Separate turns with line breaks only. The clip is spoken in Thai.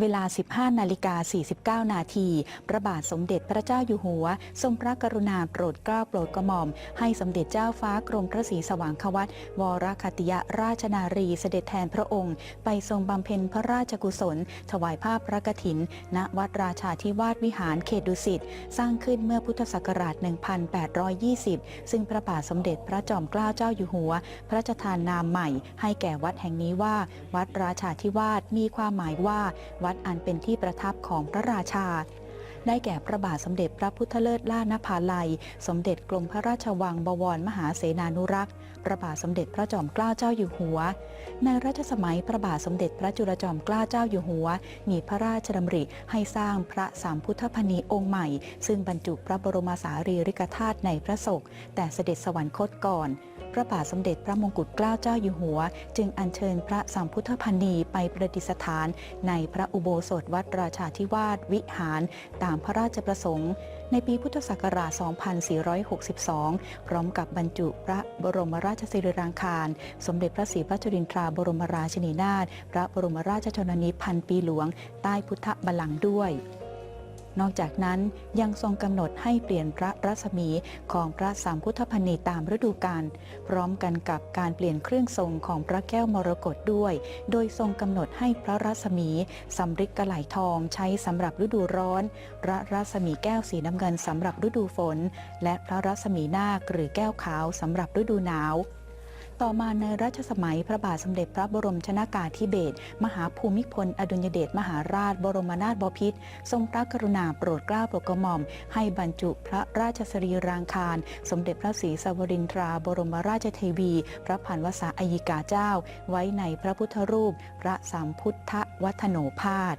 เวลา 15 นาฬิกา 49 นาที พระบาทสมเด็จพระเจ้าอยู่หัว ทรงพระกรุณาโปรดเกล้าโปรดกระหม่อม ให้สมเด็จเจ้าฟ้ากรมพระศรีสว่างควัตวรคติยราชนารีเสด็จแทนพระองค์ ไปทรงบำเพ็ญพระราชกุศล ถวายภาพพระกฐิน ณ วัดราชาธิวาสวิหารเขตดุสิต สร้างขึ้นเมื่อพุทธศักราช 1820 ซึ่งพระบาทสมเด็จพระจอมเกล้าเจ้าอยู่หัว พระราชทานนามใหม่ ให้แก่วัดแห่งนี้ว่า วัดราชาธิวาสมีความหมายว่าวัดอันเป็นที่ประทับของพระราชา ได้แก่พระบาทสมเด็จพระพุทธเลิศล่านภาลัย สมเด็จกรมพระราชวังบวรมหาเสนานุรักษ์ พระบาทสมเด็จพระจอมเกล้าเจ้าอยู่หัว ในรัชสมัยพระบาทสมเด็จพระจุลจอมเกล้าเจ้าอยู่หัว มีพระราชดำริให้สร้างพระสามพุทธพนีองค์ใหม่ ซึ่งบรรจุพระบรมสารีริกธาตุในพระศก แต่เสด็จสวรรคตก่อนพระบาทสมเด็จพระมงกุฎเกล้าเจ้าอยู่หัว จึงอัญเชิญพระสามพุทธพนีไปประดิษฐาน ในพระอุโบสถวัดราชาธิวาสวิหารตามพระราชประสงค์ ในปีพุทธศักราช 2462 พร้อมกับบรรจุพระบรมราชสิริรางคาร สมเด็จพระศรีพระจุลินทราบรมราชินีนาถ พระบรมราชชนนีพันปีหลวง ใต้พุทธบัลลังก์ด้วย นอกจากนั้นยังทรงกำหนดให้เปลี่ยนพระรัศมีของพระสามพุทธพนีตามฤดูกาลพร้อมกันกับการเปลี่ยนเครื่องทรงของพระแก้วมรกตด้วย โดยทรงกำหนดให้พระรัศมีสำริดกระไหลทองใช้สำหรับฤดูร้อน พระรัศมีแก้วสีน้ำเงินสำหรับฤดูฝน และพระรัศมีนาคหรือแก้วขาวสำหรับฤดูหนาว ต่อมาในรัชสมัยพระบาทสมเด็จพระบรมชนากาธิเบศรมหาภูมิพล อดุลยเดชมหาราช บรมนาถบพิตรทรงพระกรุณาโปรดเกล้าโปรดกระหม่อม ให้บรรจุพระราชสรีรางคาร สมเด็จพระศรีสวรินทรา บรมราชเทวี พระพันวษาอัยกาเจ้า ไว้ในพระพุทธรูป พระสามพุทธวัฒโนภาส